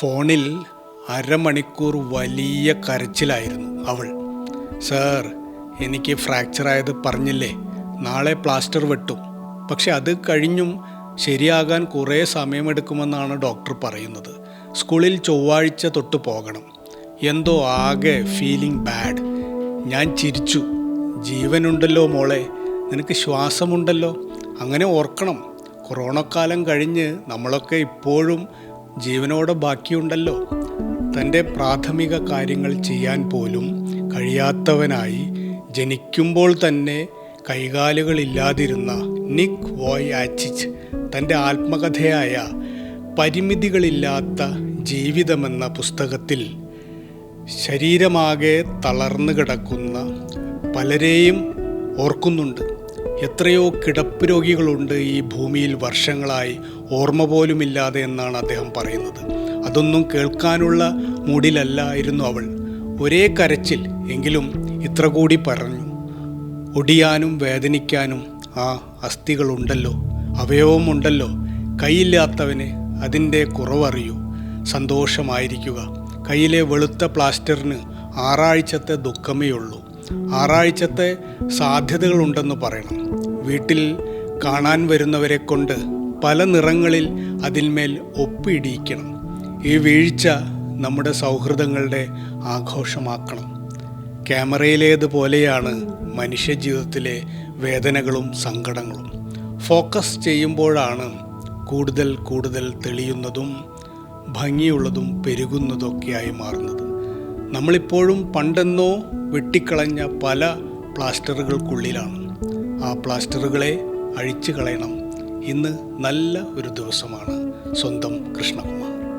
ഫോണിൽ അരമണിക്കൂർ വലിയ കരച്ചിലായിരുന്നു അവൾ. സാർ എനിക്ക് ഫ്രാക്ചർ ആയത് പറഞ്ഞില്ലേ? നാളെ പ്ലാസ്റ്റർ വെട്ടും. പക്ഷെ അത് കഴിഞ്ഞും ശരിയാകാൻ കുറേ സമയമെടുക്കുമെന്നാണ് ഡോക്ടർ പറയുന്നത്. സ്കൂളിൽ ചൊവ്വാഴ്ച തൊട്ട് പോകണം. എന്തോ ആകെ ഫീലിംഗ് ബാഡ്. ഞാൻ ചിരിച്ചു. ജീവനുണ്ടല്ലോ മോളെ. നിനക്ക് ശ്വാസമുണ്ടല്ലോ. അങ്ങനെ ഓർക്കണം. കൊറോണക്കാലം കഴിഞ്ഞ് നമ്മളൊക്കെ ഇപ്പോഴും ജീവനോടെ ബാക്കിയുണ്ടല്ലോ. തന്റെ പ്രാഥമിക കാര്യങ്ങൾ ചെയ്യാൻ പോലും കഴിയാത്തവനായി ജനിക്കുമ്പോൾ തന്നെ കൈകാലുകളില്ലാതിരുന്ന നിക് വോയ് ആച്ചിച്ച് തന്റെ ആത്മകഥയായ പരിമിതികളില്ലാത്ത ജീവിതമെന്ന പുസ്തകത്തിൽ ശരീരമാകെ തളർന്നു കിടക്കുന്ന പലരെയും ഓർക്കുന്നുണ്ട്. എത്രയോ കിടപ്പ് രോഗികളുണ്ട് ഈ ഭൂമിയിൽ വർഷങ്ങളായി. ഓർമ്മ പോലുമില്ലാതെ എന്നാണ് അദ്ദേഹം പറയുന്നത്. അതൊന്നും കേൾക്കാനുള്ള മൂടിലല്ലായിരുന്നു അവൾ. ഒരേ കരച്ചിൽ എങ്കിലും ഇത്ര കൂടി പറഞ്ഞു. ഒടിയാനും വേദനിക്കാനും ആ അസ്ഥികളുണ്ടല്ലോ. അവയവം ഉണ്ടല്ലോ കൈയില്ലാത്തവന് അതിന്റെ കുറവറിയൂ. സന്തോഷമായിരിക്കുക. കയ്യിലെ വെളുത്ത പ്ലാസ്റ്ററിന് ആറാഴ്ചത്തെ ദുഃഖമേ ഉള്ളൂ ആറാഴ്ചത്തെ സാധ്യതകളുണ്ടെന്ന് പറയണം. വീട്ടിൽ കാണാൻ വരുന്നവരെ കൊണ്ട് പല നിറങ്ങളിൽ അതിന്മേൽ ഒപ്പിടിയിക്കണം. ഈ വീഴ്ച നമ്മുടെ സൗഹൃദങ്ങളുടെ ആഘോഷമാക്കണം. ക്യാമറയിലേതുപോലെയാണ് മനുഷ്യജീവിതത്തിലെ വേദനകളും സങ്കടങ്ങളും. ഫോക്കസ് ചെയ്യുമ്പോഴാണ് കൂടുതൽ കൂടുതൽ തെളിയുന്നതും ഭംഗിയുള്ളതും പെരുകുന്നതൊക്കെയായി മാറുന്നത്. നമ്മളിപ്പോഴും പണ്ടെന്നോ വെട്ടിക്കളഞ്ഞ പല പ്ലാസ്റ്ററുകൾക്കുള്ളിലാണ്. ആ പ്ലാസ്റ്ററുകളെ അഴിച്ചു കളയണം ഇന്ന് നല്ല ഒരു ദിവസമാണ്. സ്വന്തം കൃഷ്ണകുമാർ.